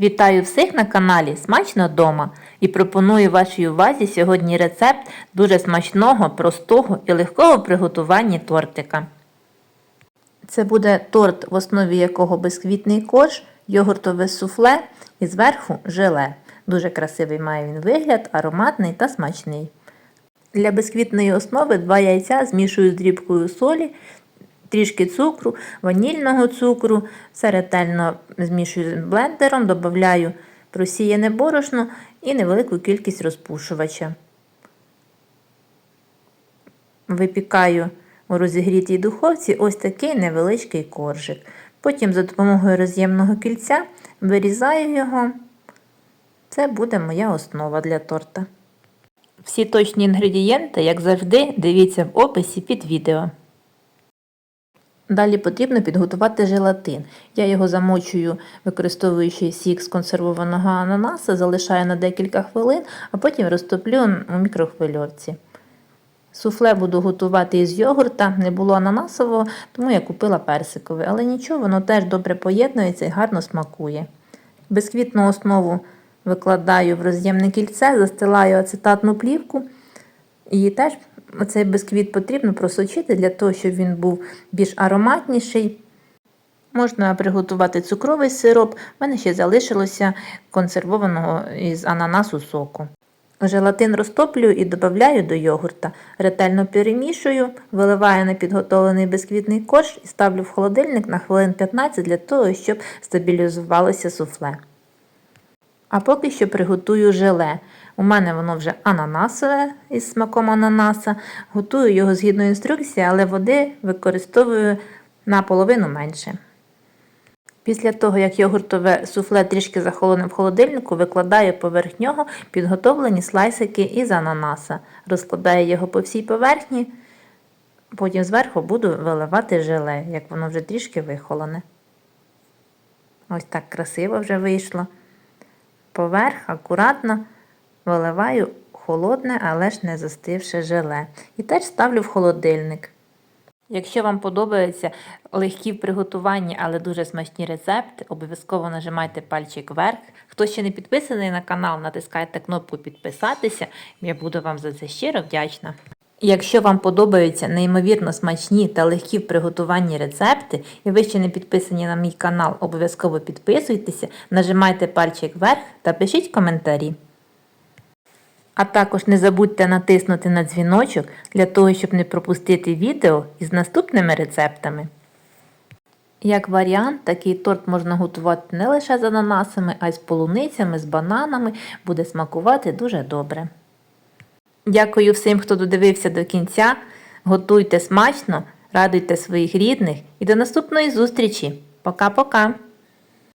Вітаю всіх на каналі Смачно дома і пропоную вашій увазі сьогодні рецепт дуже смачного, простого і легкого приготування тортика. Це буде торт, в основі якого безквітний корж, йогуртове суфле і зверху желе. Дуже красивий має він вигляд, ароматний та смачний. Для безквітної основи два яйця змішую з дрібкою солі, трішки цукру, ванільного цукру, все ретельно змішую з блендером, додаю просіяне борошно і невелику кількість розпушувача. Випікаю у розігрітій духовці ось такий невеличкий коржик. Потім за допомогою роз'ємного кільця вирізаю його. Це буде моя основа для торта. Всі точні інгредієнти, як завжди, дивіться в описі під відео. Далі потрібно підготувати желатин. Я його замочую, використовуючи сік з консервованого ананаса, залишаю на декілька хвилин, а потім розтоплю у мікрохвильовці. Суфле буду готувати із йогурта, не було ананасового, тому я купила персикове, але нічого, воно теж добре поєднується і гарно смакує. Безквітну основу викладаю в роз'ємне кільце, застилаю ацетатну плівку і теж оцей бисквіт потрібно просочити для того, щоб він був більш ароматніший. Можна приготувати цукровий сироп, в мене ще залишилося консервованого із ананасу соку. Желатин розтоплюю і додаю до йогурта. Ретельно перемішую, виливаю на підготовлений бисквітний корж і ставлю в холодильник на хвилин 15 для того, щоб стабілізувалося суфле. А поки що приготую желе. У мене воно вже ананасове із смаком ананаса. Готую його згідно інструкції, але води використовую наполовину менше. Після того, як йогуртове суфле трішки захолоне в холодильнику, викладаю поверх нього підготовлені слайсики із ананаса. Розкладаю його по всій поверхні, потім зверху буду виливати желе, як воно вже трішки вихолоне. Ось так красиво вже вийшло. Поверх акуратно виливаю холодне, але ж не застивше желе. І теж ставлю в холодильник. Якщо вам подобаються легкі в приготуванні, але дуже смачні рецепти, обов'язково нажимайте пальчик вверх. Хто ще не підписаний на канал, натискайте кнопку підписатися. Я буду вам за це щиро вдячна. Якщо вам подобаються неймовірно смачні та легкі в приготуванні рецепти, і ви ще не підписані на мій канал, обов'язково підписуйтеся, нажимайте пальчик вверх та пишіть коментарі. А також не забудьте натиснути на дзвіночок для того, щоб не пропустити відео із наступними рецептами. Як варіант, такий торт можна готувати не лише з ананасами, а й з полуницями, з бананами, буде смакувати дуже добре. Дякую всім, хто додивився до кінця. Готуйте смачно, радуйте своїх рідних і до наступної зустрічі. Пока-пока!